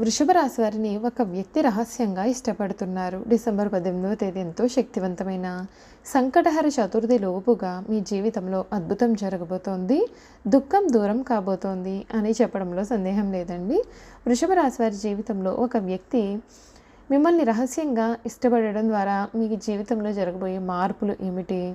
వృషభ రాశి వారిని ఒక వ్యక్తి రహస్యంగా ఇష్టపడుతున్నారు. డిసెంబర్ పద్దెనిమిదవ తేదీ ఎంతో శక్తివంతమైన సంకటహర చతుర్థి లోపుగా మీ జీవితంలో అద్భుతం జరగబోతోంది. దుఃఖం దూరం కాబోతోంది అని చెప్పడంలో సందేహం లేదండి. వృషభ రాశి వారి జీవితంలో ఒక వ్యక్తి మిమ్మల్ని రహస్యంగా ఇష్టపడడం ద్వారా మీ జీవితంలో జరగబోయే మార్పులు ఏమిటి?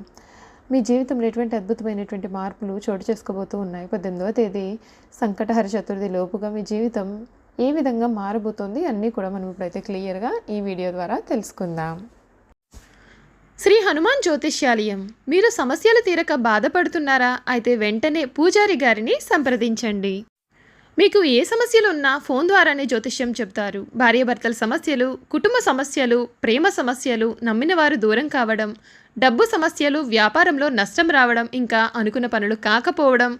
మీ జీవితంలో ఎటువంటి అద్భుతమైనటువంటి మార్పులు చోటు చేసుకోబోతూ ఉన్నాయి? పద్దెనిమిదవ తేదీ సంకటహర చతుర్థి లోపుగా మీ జీవితం ఏ విధంగా మారబోతోంది అన్నీ కూడా మనం ఇప్పుడైతే క్లియర్గా ఈ వీడియో ద్వారా తెలుసుకుందాం. శ్రీ హనుమాన్ జ్యోతిష్యాలయం. మీరు సమస్యలు తీరక బాధపడుతున్నారా? అయితే వెంటనే పూజారి గారిని సంప్రదించండి. మీకు ఏ సమస్యలు ఉన్నా ఫోన్ ద్వారానే జ్యోతిష్యం చెప్తారు. భార్యాభర్తల సమస్యలు కుటుంబ సమస్యలు ప్రేమ సమస్యలు నమ్మిన వారు దూరం కావడం డబ్బు సమస్యలు వ్యాపారంలో నష్టం రావడం ఇంకా అనుకున్న పనులు కాకపోవడం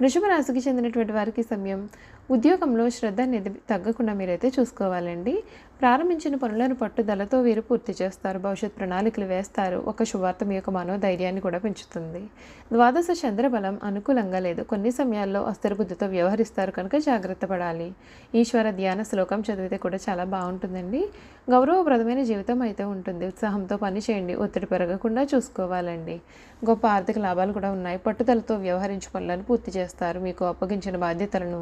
వృషభ రాశికి చెందినటువంటి వారికి సమయం ఉద్యోగంలో శ్రద్ధ అనేది తగ్గకుండా మీరైతే చూసుకోవాలండి. ప్రారంభించిన పనులను పట్టుదలతో వీరు పూర్తి చేస్తారు. భవిష్యత్ ప్రణాళికలు వేస్తారు. ఒక శుభార్త మీ యొక్క మనోధైర్యాన్ని కూడా పెంచుతుంది. ద్వాదశ చంద్రబలం అనుకూలంగా లేదు. కొన్ని సమయాల్లో అస్థిరబుద్ధితో వ్యవహరిస్తారు. కనుక జాగ్రత్త పడాలి. ఈశ్వర ధ్యాన శ్లోకం చదివితే కూడా చాలా బాగుంటుందండి. గౌరవప్రదమైన జీవితం అయితే ఉంటుంది. ఉత్సాహంతో పని చేయండి. ఒత్తిడి పెరగకుండా చూసుకోవాలండి. గొప్ప ఆర్థిక లాభాలు కూడా ఉన్నాయి. పట్టుదలతో వ్యవహరించు పనులను పూర్తి చేస్తారు. మీకు అప్పగించిన బాధ్యతలను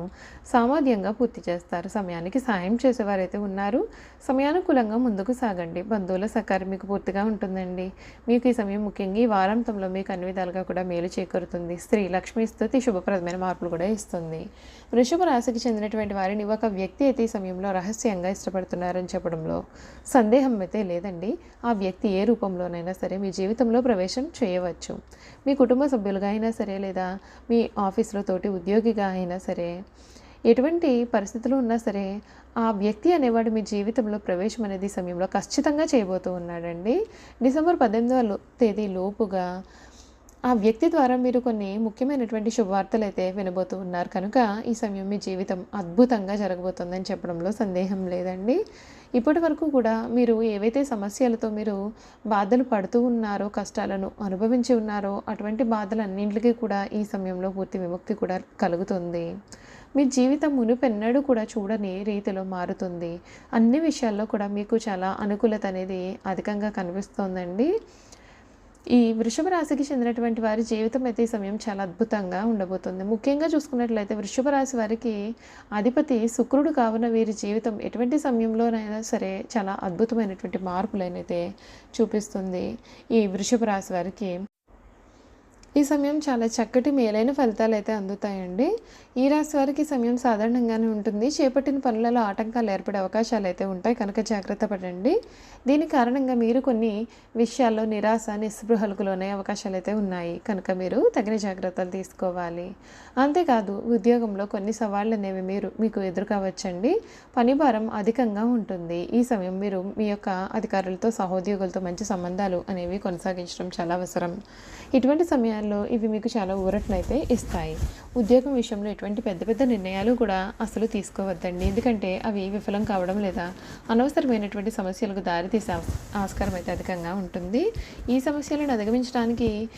సామాధ్యంగా పూర్తి చేస్తారు. సమయానికి సాయం చేసేవారైతే ఉన్నారు. సమయానుకూలంగా ముందుకు సాగండి. బంధువుల సహకారం మీకు పూర్తిగా ఉంటుందండి. మీకు ఈ సమయం ముఖ్యంగా ఈ వారాంతంలో మీకు అన్ని విధాలుగా కూడా మేలు చేకూరుతుంది. స్త్రీ లక్ష్మీ స్థుతి శుభప్రదమైన మార్పులు కూడా ఇస్తుంది. వృషభ రాశికి చెందినటువంటి వారిని ఒక వ్యక్తి అయితే ఈ సమయంలో రహస్యంగా ఇష్టపడుతున్నారని చెప్పడంలో సందేహం అయితే లేదండి. ఆ వ్యక్తి ఏ రూపంలోనైనా సరే మీ జీవితంలో ప్రవేశం చేయవచ్చు. మీ కుటుంబ సభ్యులుగా అయినా సరే లేదా మీ ఆఫీస్లో తోటి ఉద్యోగిగా అయినా సరే ఎటువంటి పరిస్థితులు ఉన్నా సరే ఆ వ్యక్తి అనేవాడు మీ జీవితంలో ప్రవేశం అనేది సమయంలో ఖచ్చితంగా చేయబోతూ ఉన్నాడండి. డిసెంబర్ పద్దెనిమిదవ తేదీ లోపుగా ఆ వ్యక్తి ద్వారా మీరు కొన్ని ముఖ్యమైనటువంటి శుభవార్తలు అయితే వినబోతూ ఉన్నారు. కనుక ఈ సమయం మీ జీవితం అద్భుతంగా జరగబోతుందని చెప్పడంలో సందేహం లేదండి. ఇప్పటి వరకు కూడా మీరు ఏవైతే సమస్యలతో మీరు బాధలు పడుతూ ఉన్నారో కష్టాలను అనుభవించి ఉన్నారో అటువంటి బాధలన్నింటికి కూడా ఈ సమయంలో పూర్తి విముక్తి కూడా కలుగుతుంది. మీ జీవితం మునుపెన్నడూ కూడా చూడని రీతిలో మారుతుంది. అన్ని విషయాల్లో కూడా మీకు చాలా అనుకూలత అనేది అధికంగా కనిపిస్తోందండి. ఈ వృషభ రాశికి చెందినటువంటి వారి జీవితం అయితే ఈ సమయం చాలా అద్భుతంగా ఉండబోతుంది. ముఖ్యంగా చూసుకున్నట్లయితే వృషభ రాశి వారికి అధిపతి శుక్రుడు కావున వీరి జీవితం ఎటువంటి సమయంలోనైనా సరే చాలా అద్భుతమైనటువంటి మార్పులనైతే చూపిస్తుంది ఈ వృషభ రాశి వారికి. ఈ సమయం చాలా చక్కటి మేలైన ఫలితాలు అయితే అందుతాయండి. ఈ రాశి వారికి సమయం సాధారణంగానే ఉంటుంది. చేపట్టిన పనులలో ఆటంకాలు ఏర్పడే అవకాశాలు అయితే ఉంటాయి. కనుక జాగ్రత్త పడండి. దీని కారణంగా మీరు కొన్ని విషయాల్లో నిరాశ నిస్పృహలకు లోనే అవకాశాలు అయితే ఉన్నాయి. కనుక మీరు తగిన జాగ్రత్తలు తీసుకోవాలి. అంతేకాదు ఉద్యోగంలో కొన్ని సవాళ్ళు అనేవి మీరు మీకు ఎదురుకావచ్చండి. పని భారం అధికంగా ఉంటుంది. ఈ సమయం మీరు మీ యొక్క అధికారులతో సహోద్యోగులతో మంచి సంబంధాలు అనేవి కొనసాగించడం చాలా అవసరం. ఇటువంటి సమయాల్లో ఇవి మీకు చాలా ఊరటనైతే ఇస్తాయి. ఉద్యోగం విషయంలో ఎటువంటి పెద్ద పెద్ద నిర్ణయాలు కూడా అసలు తీసుకోవద్దండి. ఎందుకంటే అవి విఫలం కావడం లేదా అనవసరమైనటువంటి సమస్యలకు దారితీసే ఆస్కారం అయితే అధికంగా ఉంటుంది. ఈ సమస్యలను అధిగమించడానికి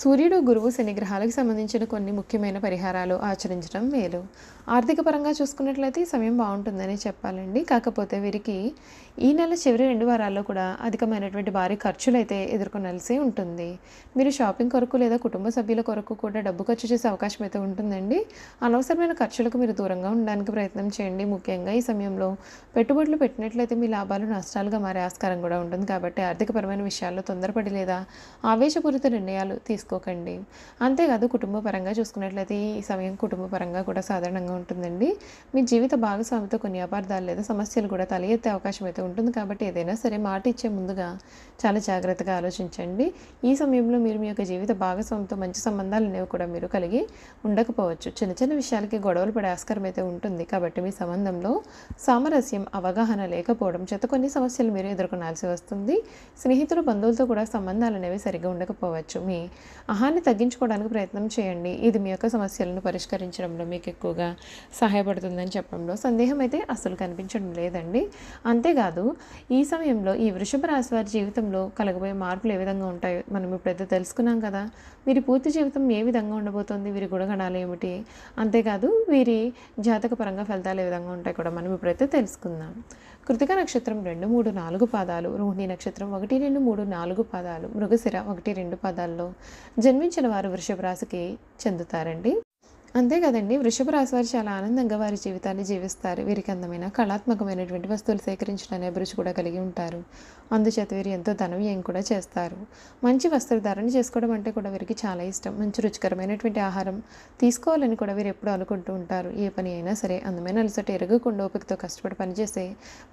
సూర్యుడు గురువు శనిగ్రహాలకు సంబంధించిన కొన్ని ముఖ్యమైన పరిహారాలు ఆచరించడం మేలు. ఆర్థిక పరంగా చూసుకున్నట్లయితే సమయం బాగుంటుందని చెప్పాలండి. కాకపోతే వీరికి ఈ నెల చివరి రెండు వారాల్లో కూడా అధికమైనటువంటి భారీ ఖర్చులు అయితే ఎదుర్కొనాల్సి ఉంటుంది. మీరు షాపింగ్ కొరకు లేదా కుటుంబ సభ్యుల కొరకు కూడా డబ్బు ఖర్చు చేసే అవకాశం అయితే ఉంటుందండి. అనవసరమైన ఖర్చులకు మీరు దూరంగా ఉండడానికి ప్రయత్నం చేయండి. ముఖ్యంగా ఈ సమయంలో పెట్టుబడులు పెట్టినట్లయితే మీ లాభాలు నష్టాలుగా మారే ఆస్కారం కూడా ఉంటుంది. కాబట్టి ఆర్థికపరమైన విషయాల్లో తొందరపడి లేదా ఆవేశపూరిత నిర్ణయాలు తీసుకు తీసుకోకండి. అంతేకాదు కుటుంబ పరంగా చూసుకున్నట్లయితే ఈ సమయం కుటుంబ పరంగా కూడా సాధారణంగా ఉంటుందండి. మీ జీవిత భాగస్వామితో కొన్ని అపార్థాలు లేదా సమస్యలు కూడా తల ఎత్తే అవకాశం అయితే ఉంటుంది. కాబట్టి ఏదైనా సరే మాట ఇచ్చే ముందుగా చాలా జాగ్రత్తగా ఆలోచించండి. ఈ సమయంలో మీరు మీ యొక్క జీవిత భాగస్వామితో మంచి సంబంధాలు అనేవి కూడా మీరు కలిగి ఉండకపోవచ్చు. చిన్న చిన్న విషయాలకి గొడవలు పడే ఆస్కారం అయితే ఉంటుంది. కాబట్టి మీ సంబంధంలో సామరస్యం అవగాహన లేకపోవడం చేత కొన్ని సమస్యలు మీరు ఎదుర్కొనాల్సి వస్తుంది. స్నేహితులు బంధువులతో కూడా సంబంధాలు అనేవి సరిగా ఉండకపోవచ్చు. మీ ఆహాన్ని తగ్గించుకోవడానికి ప్రయత్నం చేయండి. ఇది మీ యొక్క సమస్యలను పరిష్కరించడంలో మీకు ఎక్కువగా సహాయపడుతుందని చెప్పడంలో సందేహం అయితే అసలు కనిపించడం లేదండి. అంతేకాదు ఈ సమయంలో ఈ వృషభ రాశి వారి జీవితంలో కలగబోయే మార్పులు ఏ విధంగా ఉంటాయో మనం ఇప్పుడైతే తెలుసుకున్నాం కదా. వీరి పూర్తి జీవితం ఏ విధంగా ఉండబోతోంది? వీరి గుణగణాలు ఏమిటి? అంతేకాదు వీరి జాతక పరంగా ఫలితాలు ఏ విధంగా ఉంటాయి కూడా మనం ఇప్పుడైతే తెలుసుకుందాం. కృతిక నక్షత్రం రెండు మూడు నాలుగు పాదాలు రోహిణి నక్షత్రం ఒకటి రెండు మూడు నాలుగు పాదాలు మృగశిర ఒకటి రెండు పాదాల్లో జన్మించిన వారు వృషభ రాశికి చెందుతారండి. అంతే కదండి. వృషభ రాశి వారు చాలా ఆనందంగా వారి జీవితాన్ని జీవిస్తారు. వీరికి అందమైన కళాత్మకమైనటువంటి వస్తువులు సేకరించడం అనే అభిరుచి కూడా కలిగి ఉంటారు. అందుచేత వీరు ఎంతో ధనవ్యయం కూడా చేస్తారు. మంచి వస్త్రధారణ చేసుకోవడం అంటే కూడా వీరికి చాలా ఇష్టం. మంచి రుచికరమైనటువంటి ఆహారం తీసుకోవాలని కూడా వీరు ఎప్పుడూ అనుకుంటూ ఉంటారు. ఏ పని అయినా సరే అందమైన అలసట ఎరగకుండా ఓపికతో కష్టపడి పనిచేసే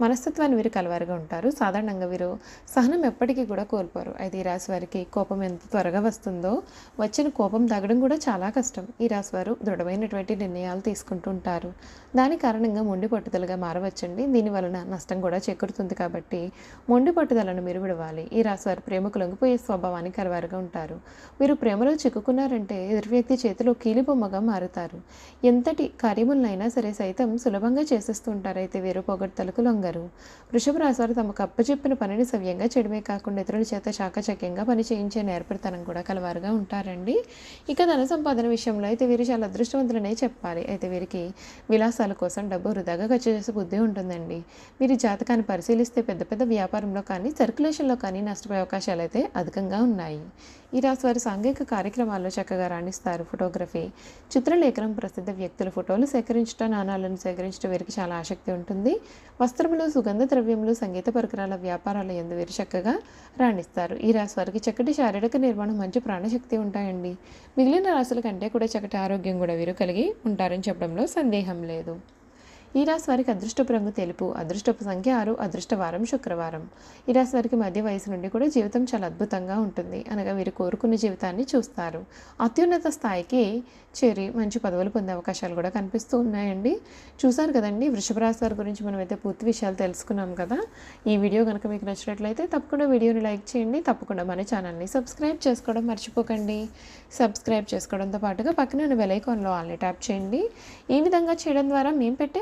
మనస్తత్వాన్ని వీరు కలవారుగా ఉంటారు. సాధారణంగా వీరు సహనం ఎప్పటికీ కూడా కోల్పోరు. అయితే ఈ రాశి వారికి కోపం ఎంత త్వరగా వస్తుందో వచ్చిన కోపం తగ్గడం కూడా చాలా కష్టం. ఈ రాశి వారు దృఢమైనటువంటి నిర్ణయాలు తీసుకుంటూ ఉంటారు దాని కారణంగా మొండి పట్టుదలగా మారవచ్చండి. దీని వలన నష్టం కూడా చేకూరుతుంది కాబట్టి మొండి పట్టుదలను మీరు విడవాలి ఈ రాశి వారు ప్రేమకు లొంగిపోయే స్వభావానికి కలవారుగా ఉంటారు. మీరు ప్రేమలో చిక్కుకున్నారంటే ఎదురు వ్యక్తి చేతిలో కీలిబొమ్మగా మారుతారు. ఎంతటి కార్యములనైనా సరే సైతం సులభంగా చేసేస్తూ ఉంటారైతే వేరు వీరు పొగడ్తలకు లొంగరు. వృషభ రాశి వారు తమకు అప్పచెప్పిన పనిని సవ్యంగా చేయడమే కాకుండా ఇతరుల చేత చాకచక్యంగా పని చేయించే నేర్పరితనం కూడా కలవారుగా ఉంటారండి. ఇక ధన సంపాదన విషయంలో అయితే వీరు చాలా అదృష్టవంతులనే చెప్పాలి. అయితే వీరికి విలాసాల కోసం డబ్బు వృధాగా ఖర్చు చేసే బుద్ధి ఉంటుందండి. వీరి జాతకాన్ని పరిశీలిస్తే పెద్ద పెద్ద వ్యాపారంలో కానీ సర్క్యులేషన్లో కానీ నష్టపోయే అవకాశాలు అయితే అధికంగా ఉన్నాయి. ఈ రాశి వారు సాంఘిక కార్యక్రమాల్లో చక్కగా రాణిస్తారు. ఫోటోగ్రఫీ చిత్రలేఖనం ప్రసిద్ధ వ్యక్తుల ఫోటోలు సేకరించడం నాణాలను సేకరించడం వీరికి చాలా ఆసక్తి ఉంటుంది. వస్త్రములు సుగంధ ద్రవ్యములు సంగీత పరికరాల వ్యాపారాల ఎందు వీరు చక్కగా రాణిస్తారు. ఈ రాశి వారికి చక్కటి శారీరక నిర్మాణం మంచి ప్రాణశక్తి ఉంటాయండి. మిగిలిన రాశుల కంటే కూడా చక్కటి ఆరోగ్యం కూడా వీరు కలిగి ఉంటారని చెప్పడంలో సందేహం లేదు. ఈ రాశి వారికి అదృష్టపు రంగు తెలుపు అదృష్టపు సంఖ్య ఆరు అదృష్టవారం శుక్రవారం. ఈ రాశి వారికి మధ్య వయసు నుండి కూడా జీవితం చాలా అద్భుతంగా ఉంటుంది. అనగా వీరు కోరుకున్న జీవితాన్ని చూస్తారు. అత్యున్నత స్థాయికి చేరి మంచి పదవులు పొందే అవకాశాలు కూడా కనిపిస్తూ ఉన్నాయండి. చూశారు కదండి? వృషభ రాశి వారి గురించి మనం అయితే పూర్తి విషయాలు తెలుసుకున్నాం కదా. ఈ వీడియో కనుక మీకు నచ్చినట్లయితే తప్పకుండా వీడియోని లైక్ చేయండి. తప్పకుండా మన ఛానల్ని సబ్స్క్రైబ్ చేసుకోవడం మర్చిపోకండి. సబ్స్క్రైబ్ చేసుకోవడంతో పాటుగా పక్కన ఉన్న బెల్ ఐకాన్లో ఆల్ని ట్యాప్ చేయండి. ఈ విధంగా చేయడం ద్వారా మేము పెట్టే